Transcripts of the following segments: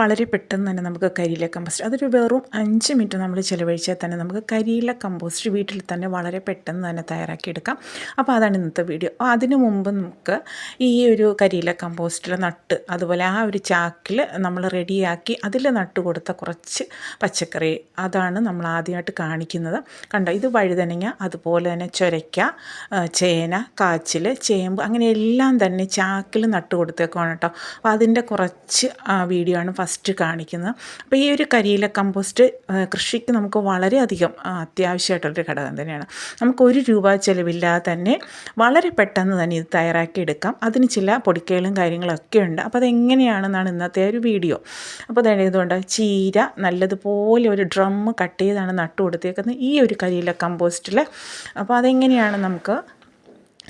വളരെ പെട്ടെന്ന് തന്നെ നമുക്ക് കരിയില കമ്പോസ്റ്റ് അതൊരു വെറും അഞ്ച് മിനിറ്റ് നമ്മൾ ചിലവഴിച്ചാൽ തന്നെ നമുക്ക് കരിയില കമ്പോസ്റ്റ് വീട്ടിൽ തന്നെ വളരെ പെട്ടെന്ന് തന്നെ തയ്യാറാക്കിയെടുക്കാം. അപ്പോൾ അതാണ് ഇന്നത്തെ വീഡിയോ. അതിനു മുമ്പ് നമുക്ക് ഈ ഒരു കരിയില കമ്പോസ്റ്റിൽ നട്ട് അതുപോലെ ആ ഒരു ചാക്കിൽ നമ്മൾ റെഡിയാക്കി അതിൽ നട്ട് കൊടുത്ത കുറച്ച് പച്ചക്കറി അതാണ് നമ്മൾ ആദ്യമായിട്ട് കാണിക്കുന്നത്. കണ്ടോ ഇത് വഴുതനങ്ങ അതുപോലെ തന്നെ ചൊരയ്ക്ക ചേന കാച്ചിൽ ചേമ്പ് അങ്ങനെ എല്ലാം തന്നെ ചാക്കിൽ നട്ട് കൊടുത്തേക്കുവാണ് കേട്ടോ. അപ്പോൾ അതിന്റെ കുറച്ച് വീഡിയോ ആണ് ഫസ്റ്റ് കാണിക്കുന്നത്. അപ്പോൾ ഈ ഒരു കരിയില കമ്പോസ്റ്റ് കൃഷിക്ക് നമുക്ക് വളരെയധികം അത്യാവശ്യമായിട്ടുള്ളൊരു ഘടകം തന്നെയാണ്. നമുക്ക് ഒരു രൂപ ചിലവില്ലാതെ തന്നെ വളരെ പെട്ടെന്ന് തന്നെ ഇത് തയ്യാറാക്കി എടുക്കാം. അതിന് ചില പൊടിക്കൈകളും കാര്യങ്ങളൊക്കെ ഉണ്ട്. അപ്പോൾ അതെങ്ങനെയാണെന്നാണ് ഇന്നത്തെ ഒരു വീഡിയോ. അപ്പോൾ ഇതുകൊണ്ട് ചീര നല്ലതുപോലെ ഒരു ഡ്രം കട്ട് ചെയ്താണ് നട്ടു കൊടുത്തേക്കുന്നത് ഈ ഒരു കരിയില കമ്പോസ്റ്റിൽ അപ്പോൾ അതെങ്ങനെയാണ് നമുക്ക്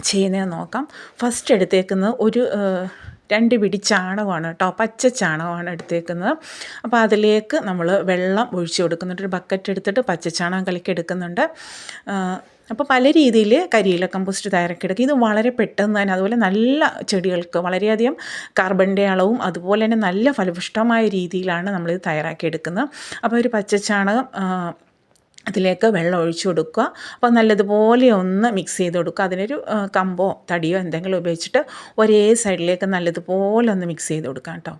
ചെയ്യുന്നതെന്ന് നോക്കാം. ഫസ്റ്റ് എടുത്തേക്കുന്നത് ഒരു രണ്ട് പിടി ചാണകമാണ് കേട്ടോ. പച്ച ചാണകമാണ് എടുത്തേക്കുന്നത്. അപ്പോൾ അതിലേക്ക് നമ്മൾ വെള്ളം ഒഴിച്ചു കൊടുക്കുന്നുണ്ട്. ഒരു ബക്കറ്റ് എടുത്തിട്ട് പച്ച ചാണകം കലക്കി എടുക്കുന്നുണ്ട്. അപ്പോൾ പല രീതിയിൽ കരിയില കമ്പോസ്റ്റ് തയ്യാറാക്കിയെടുക്കുക ഇത് വളരെ പെട്ടെന്ന് തന്നെ അതുപോലെ നല്ല ചെടികൾക്ക് വളരെയധികം കാർബണിന്റെ അളവും അതുപോലെ തന്നെ നല്ല ഫലപുഷ്ടമായ രീതിയിലാണ് നമ്മളിത് തയ്യാറാക്കിയെടുക്കുന്നത് അപ്പോൾ ഒരു പച്ച പച്ചച്ചാണകം അതിലേക്ക് വെള്ളം ഒഴിച്ചു കൊടുക്കുക. അപ്പോൾ നല്ലതുപോലെ ഒന്ന് മിക്സ് ചെയ്ത് കൊടുക്കുക. അതിനൊരു കമ്പോ തടിയോ എന്തെങ്കിലും ഉപയോഗിച്ചിട്ട് ഒരേ സൈഡിലേക്ക് നല്ലതുപോലെ ഒന്ന് മിക്സ് ചെയ്ത് കൊടുക്കാം കേട്ടോ.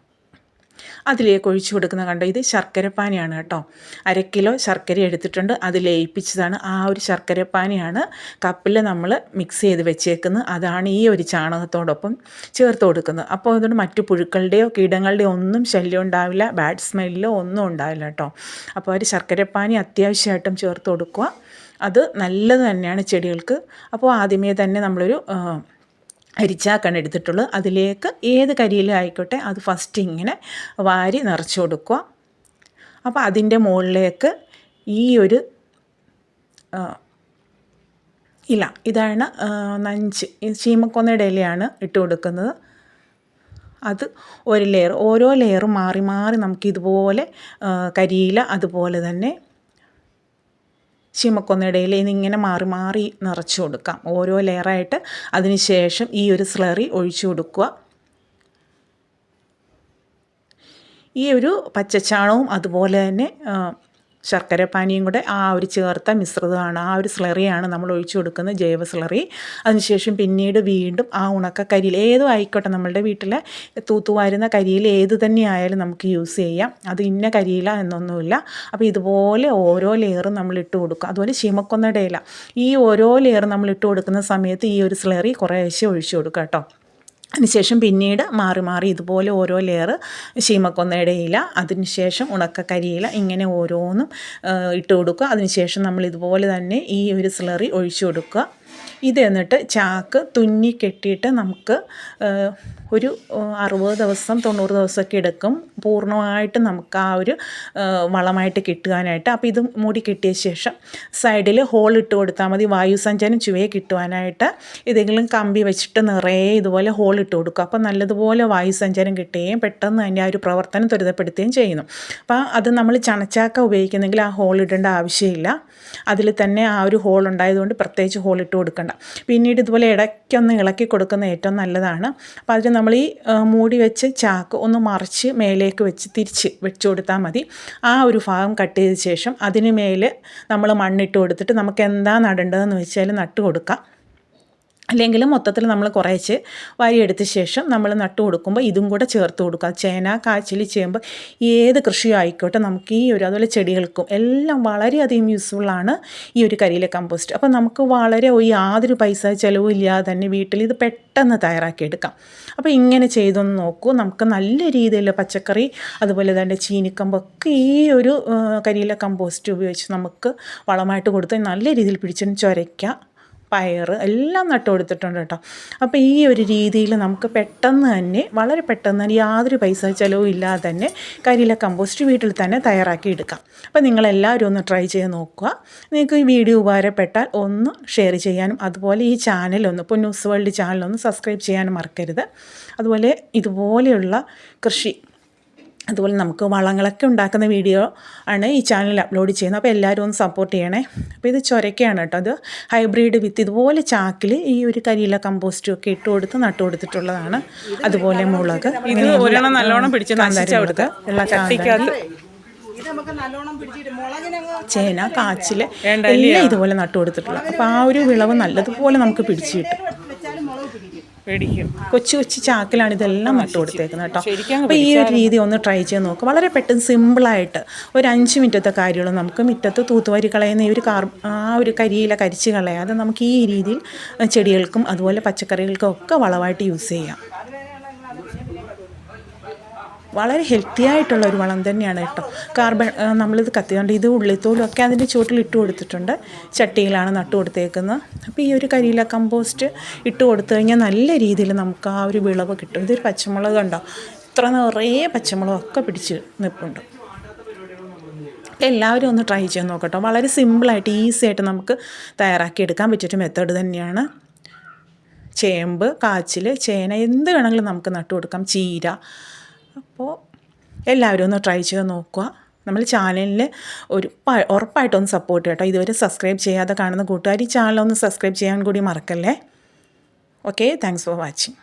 അതിലേക്ക് ഒഴിച്ചു കൊടുക്കുന്ന കണ്ടോ ഇത് ശർക്കരപ്പാനിയാണ് കേട്ടോ. അര കിലോ ശർക്കര എടുത്തിട്ടുണ്ട്. അത് ലയിപ്പിച്ചതാണ് ആ ഒരു ശർക്കരപ്പാനിയാണ് കപ്പിൽ നമ്മൾ മിക്സ് ചെയ്ത് വെച്ചേക്കുന്നത്. അതാണ് ഈ ഒരു ചാണകത്തോടൊപ്പം ചേർത്ത് കൊടുക്കുന്നത്. അപ്പോൾ അതുകൊണ്ട് മറ്റു പുഴുക്കളുടെയോ കീടങ്ങളുടെയോ ഒന്നും ശല്യം ഉണ്ടാവില്ല. ബാഡ് സ്മെല്ലോ ഒന്നും ഉണ്ടാവില്ല കേട്ടോ. അപ്പോൾ ഒരു ശർക്കരപ്പാനി അത്യാവശ്യമായിട്ടും ചേർത്ത് കൊടുക്കുക. അത് നല്ലത് തന്നെയാണ് ചെടികൾക്ക്. അപ്പോൾ ആദ്യമേ തന്നെ നമ്മളൊരു അരിച്ചാക്കാണ് എടുത്തിട്ടുള്ളത്. അതിലേക്ക് ഏത് കരിയിലും ആയിക്കോട്ടെ അത് ഫസ്റ്റ് ഇങ്ങനെ വാരി നിറച്ച് കൊടുക്കുക. അപ്പോൾ അതിന്റെ മുകളിലേക്ക് ഈ ഒരു ഇല ഇതാണ് നഞ്ച് ചീമക്കൊന്നയുടെ ഇലയാണ് ഇട്ട് കൊടുക്കുന്നത്. അത് ഒരു ലെയർ ഓരോ ലെയറും മാറി മാറി നമുക്ക് ഇതുപോലെ കരിയില അതുപോലെ തന്നെ ചീമക്കൊന്നയിടയിൽ ഇതിങ്ങനെ മാറി മാറി നിറച്ചു കൊടുക്കാം. ഓരോ ലെയറായിട്ട് അതിന് ശേഷം ഈ ഒരു സ്ലറി ഒഴിച്ചു കൊടുക്കുക. ഈ ഒരു പച്ചച്ചാണവും അതുപോലെ തന്നെ ശർക്കരപ്പാനിയും കൂടെ ആ ഒരു ചേർത്ത മിശ്രിതമാണ് ആ ഒരു സ്ലറിയാണ് നമ്മൾ ഒഴിച്ചു കൊടുക്കുന്നത് ജൈവ സ്ലറി. അതിനുശേഷം പിന്നീട് വീണ്ടും ആ ഉണക്ക കരിയിൽ ഏതും ആയിക്കോട്ടെ നമ്മളുടെ വീട്ടിലെ തൂത്തുവാരുന്ന കരിയിൽ ഏത് തന്നെ ആയാലും നമുക്ക് യൂസ് ചെയ്യാം. അത് ഇന്ന കരിയില എന്നൊന്നുമില്ല. അപ്പോൾ ഇതുപോലെ ഓരോ ലെയറും നമ്മൾ ഇട്ട് കൊടുക്കുക അതുപോലെ ചീമക്കൊന്നയുടെ ഇല ഈ ഓരോ ലെയർ നമ്മൾ ഇട്ട് കൊടുക്കുന്ന സമയത്ത് ഈ ഒരു സ്ലറി കുറേശ്ശെ ഒഴിച്ചു കൊടുക്കുക കേട്ടോ. അതിനുശേഷം പിന്നീട് മാറി മാറി ഇതുപോലെ ഓരോ ലെയർ ശീമക്കൊന്നയുടെ ഇല അതിനുശേഷം ഉണക്കക്കരിയില ഇങ്ങനെ ഓരോന്നും ഇട്ട് കൊടുക്കുക അതിനുശേഷം നമ്മൾ ഇതുപോലെ തന്നെ ഈ ഒരു സ്ലറി ഒഴിച്ചു കൊടുക്കുക ഇത് എന്നിട്ട് ചാക്ക് തുന്നി കെട്ടിയിട്ട് നമുക്ക് ഒരു അറുപത് ദിവസം തൊണ്ണൂറ് ദിവസമൊക്കെ എടുക്കും. പൂർണമായിട്ട് നമുക്ക് ആ ഒരു വളമായിട്ട് കിട്ടുവാനായിട്ട്. അപ്പോൾ ഇത് മൂടി കെട്ടിയ ശേഷം സൈഡിൽ ഹോൾ ഇട്ട് കൊടുത്താൽ മതി. വായുസഞ്ചാരം ചുവയെ കിട്ടുവാനായിട്ട്. ഏതെങ്കിലും കമ്പി വെച്ചിട്ട് നിറയെ ഇതുപോലെ ഹോൾ ഇട്ട് കൊടുക്കും. അപ്പോൾ നല്ലതുപോലെ വായുസഞ്ചാരം കിട്ടുകയും പെട്ടെന്ന് അതിന്റെ ആ ഒരു പ്രവർത്തനം ത്വരിതപ്പെടുത്തുകയും ചെയ്യുന്നു. അപ്പോൾ അത് നമ്മൾ ചണച്ചാക്ക ഉപയോഗിക്കുന്നെങ്കിൽ ആ ഹോൾ ഇടേണ്ട ആവശ്യമില്ല. അതിൽ തന്നെ ആ ഒരു ഹോൾ ഉണ്ടായതുകൊണ്ട് പ്രത്യേകിച്ച് ഹോൾ ഇട്ട് കൊടുക്കണ്ട. പിന്നീട് ഇതുപോലെ ഇടയ്ക്കൊന്ന് ഇളക്കി കൊടുക്കുന്ന ഏറ്റവും നല്ലതാണ്. അപ്പോൾ അതിന് നമ്മൾ ഈ മൂടി വെച്ച് ചാക്ക് ഒന്ന് മറിച്ച് മേലേക്ക് വെച്ച് തിരിച്ച് വെച്ച് കൊടുത്താൽ മതി. ആ ഒരു ഭാഗം കട്ട് ചെയ്ത ശേഷം അതിന് മേലെ നമ്മൾ മണ്ണിട്ട് കൊടുത്തിട്ട് നമുക്ക് എന്താ നടേണ്ടതെന്ന് വെച്ചാൽ നട്ട് കൊടുക്കാം. അല്ലെങ്കിൽ മൊത്തത്തിൽ നമ്മൾ കുറേച്ച് എടുത്ത ശേഷം നമ്മൾ നട്ടു കൊടുക്കുമ്പോൾ ഇതും കൂടെ ചേർത്ത് കൊടുക്കുക. ചേന കാച്ചിൽ ചേമ്പ് ഏത് കൃഷിയും ആയിക്കോട്ടെ. നമുക്ക് ഈ ഒരു അതുപോലെ ചെടികൾക്കും എല്ലാം വളരെയധികം യൂസ്ഫുള്ളാണ് ഈ ഒരു കരിയിലെ കമ്പോസ്റ്റ് അപ്പോൾ നമുക്ക് വളരെ യാതൊരു പൈസ ചിലവില്ലാതെ തന്നെ വീട്ടിൽ ഇത് പെട്ടെന്ന് തയ്യാറാക്കിയെടുക്കാം അപ്പോൾ ഇങ്ങനെ ചെയ്തൊന്ന് നോക്കൂ. നമുക്ക് നല്ല രീതിയിൽ പച്ചക്കറി അതുപോലെ തന്നെ ചീനിക്കമ്പൊക്കെ ഈ ഒരു കരിയിലെ കമ്പോസ്റ്റ് ഉപയോഗിച്ച് നമുക്ക് വളമായിട്ട് കൊടുത്ത് നല്ല രീതിയിൽ പിടിച്ചിട്ട് ചുരയ്ക്കാം. പയർ എല്ലാം നട്ടു കൊടുത്തിട്ടുണ്ട് കേട്ടോ. അപ്പോൾ ഈ ഒരു രീതിയിൽ നമുക്ക് പെട്ടെന്ന് തന്നെ വളരെ പെട്ടെന്ന് തന്നെ യാതൊരു പൈസ ചിലവും ഇല്ലാതെ തന്നെ കരിയില കമ്പോസ്റ്റ് വീട്ടിൽ തന്നെ തയ്യാറാക്കി എടുക്കാം. അപ്പോൾ നിങ്ങളെല്ലാവരും ഒന്ന് ട്രൈ ചെയ്ത് നോക്കുക. നിങ്ങൾക്ക് ഈ വീഡിയോ ഉപകാരപ്പെട്ടാൽ ഒന്ന് ഷെയർ ചെയ്യാനും അതുപോലെ ഈ ചാനലൊന്ന് ഇപ്പോൾ ന്യൂസ് വേൾഡ് ചാനലൊന്ന് സബ്സ്ക്രൈബ് ചെയ്യാനും മറക്കരുത്. അതുപോലെ ഇതുപോലെയുള്ള കൃഷി അതുപോലെ നമുക്ക് വളങ്ങളൊക്കെ ഉണ്ടാക്കുന്ന വീഡിയോ ആണ് ഈ ചാനലിൽ അപ്ലോഡ് ചെയ്യുന്നത്. അപ്പോൾ എല്ലാവരും ഒന്ന് സപ്പോർട്ട് ചെയ്യണേ. അപ്പോൾ ഇത് ചൊരക്കയാണ് കേട്ടോ. അത് ഹൈബ്രിഡ് വിത്ത് ഇതുപോലെ ചാക്കിൽ ഈ ഒരു കരിയില കമ്പോസ്റ്റും ഒക്കെ ഇട്ട് കൊടുത്ത് നട്ടു കൊടുത്തിട്ടുള്ളതാണ്. അതുപോലെ മുളക്. ഇത് ഒരെണ്ണം നല്ലോണം പിടിച്ച് ചേന കാച്ചിൽ എല്ലാം ഇതുപോലെ നട്ടു കൊടുത്തിട്ടുള്ളത്. അപ്പോൾ ആ ഒരു വിളവ് നല്ലതുപോലെ നമുക്ക് പിടിച്ചു കിട്ടും. കൊച്ചു കൊച്ചു ചാക്കിലാണ് ഇതെല്ലാം നട്ടു കൊടുത്തേക്കുന്നത് കേട്ടോ. അപ്പോൾ ഈ ഒരു രീതി ഒന്ന് ട്രൈ ചെയ്ത് നോക്കുക വളരെ പെട്ടെന്ന് സിമ്പിളായിട്ട് ഒരു അഞ്ച് മിനിറ്റത്തെ കാര്യമുള്ളൂ. നമുക്ക് മുറ്റത്ത് തൂത്തുവാരി കളയുന്ന ഈ ഒരു കാർ ആ ഒരു കരിയില കരിച്ച് കളയാതെ നമുക്ക് ഈ രീതിയിൽ ചെടികൾക്കും അതുപോലെ പച്ചക്കറികൾക്കും ഒക്കെ വളമായിട്ട് യൂസ് ചെയ്യാം. വളരെ ഹെൽത്തി ആയിട്ടുള്ള ഒരു വളം തന്നെയാണ് കേട്ടോ. കാർബൺ നമ്മളിത് കത്തിയതുകൊണ്ട് ഇത് ഉള്ളിത്തോലും ഒക്കെ അതിന്റെ ചുവട്ടിൽ ഇട്ട് കൊടുത്തിട്ടുണ്ട്. ചട്ടിയിലാണ് നട്ടു കൊടുത്തേക്കുന്നത്. അപ്പോൾ ഈ ഒരു കരിയില കമ്പോസ്റ്റ് ഇട്ട് കൊടുത്തു കഴിഞ്ഞാൽ നല്ല രീതിയിൽ നമുക്ക് ആ ഒരു വിളവ് കിട്ടും. ഇതൊരു പച്ചമുളക് ഉണ്ടോ ഇത്ര നിറയെ പച്ചമുളകൊക്കെ പിടിച്ച് നിൽപ്പുണ്ട് എല്ലാവരും ഒന്ന് ട്രൈ ചെയ്ത് നോക്കട്ടോ. വളരെ സിമ്പിളായിട്ട് ഈസി ആയിട്ട് നമുക്ക് തയ്യാറാക്കി എടുക്കാൻ പറ്റിയൊരു മെത്തേഡ് തന്നെയാണ്. ചേമ്പ് കാച്ചിൽ ചേന എന്ത് വേണമെങ്കിലും നമുക്ക് നട്ടു കൊടുക്കാം. ചീര അപ്പോൾ എല്ലാവരും ഒന്ന് ട്രൈ ചെയ്ത് നോക്കുക. നമ്മൾ ചാനലിൽ ഒരു ഉറപ്പായിട്ടൊന്ന് സപ്പോർട്ട് കേട്ടോ ഇതുവരെ സബ്സ്ക്രൈബ് ചെയ്യാതെ കാണുന്ന കൂട്ടുകാർ ഈ ചാനൽ ഒന്ന് സബ്സ്ക്രൈബ് ചെയ്യാൻ കൂടി മറക്കല്ലേ. Okay thanks for watching